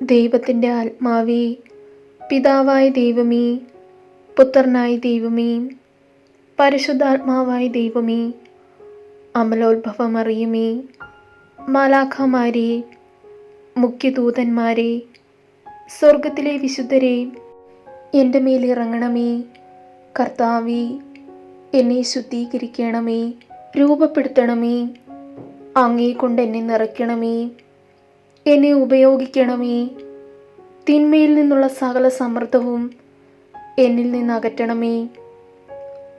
ദൈവത്തിന്റെ ആത്മാവേ പിതാവായ ദൈവമേ പുത്രനായ ദൈവമേ പരിശുദ്ധാത്മാവായ ദൈവമേ അമലോത്ഭവമറിയുമേ മാലാഖമാരെ മുഖ്യദൂതന്മാരെ സ്വർഗത്തിലെ വിശുദ്ധരെ എന്റെ മേലിറങ്ങണമേ കർത്താവേ എന്നെ ശുദ്ധീകരിക്കണമേ രൂപപ്പെടുത്തണമേ അങ്ങേ കൊണ്ട് എന്നെ നിറയ്ക്കണമേ എന്നെ ഉപയോഗിക്കണമേ. തിന്മയിൽ നിന്നുള്ള സകല സമ്മർദ്ദവും എന്നിൽ നിന്ന് അകറ്റണമേ.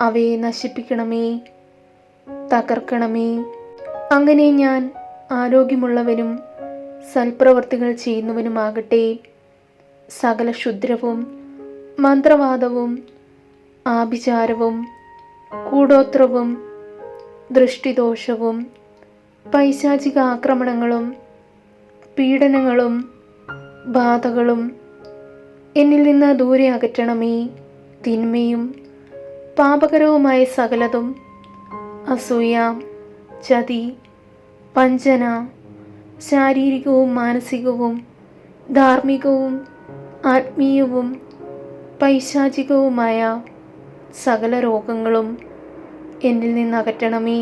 അവയെ നശിപ്പിക്കണമേ. തകർക്കണമേ. അങ്ങനെ ഞാൻ ആരോഗ്യമുള്ളവനും സൽപ്രവർത്തികൾ ചെയ്യുന്നവനുമാകട്ടെ. സകല ക്ഷുദ്രവും മന്ത്രവാദവും ആഭിചാരവും കൂടോത്രവും ദൃഷ്ടിദോഷവും പൈശാചിക ആക്രമണങ്ങളും പീഡനങ്ങളും ബാധകളും എന്നിൽ നിന്ന് ദൂരെ അകറ്റണമേ. തിന്മയും പാപകരവുമായ സകലതും അസൂയ ചതി വഞ്ചന ശാരീരികവും മാനസികവും ധാർമ്മികവും ആത്മീയവും പൈശാചികവുമായ സകല രോഗങ്ങളും എന്നിൽ നിന്ന് അകറ്റണമേ.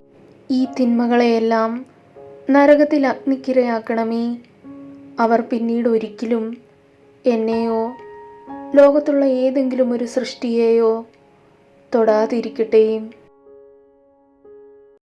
ഈ തിന്മകളെയെല്ലാം നരകത്തിൽ അഗ്നിക്കിരയാക്കണമേ. അവർ പിന്നീട് ഒരിക്കലും എന്നെയോ ലോകത്തുള്ള ഏതെങ്കിലും ഒരു സൃഷ്ടിയെയോ തൊടാതിരിക്കട്ടെ.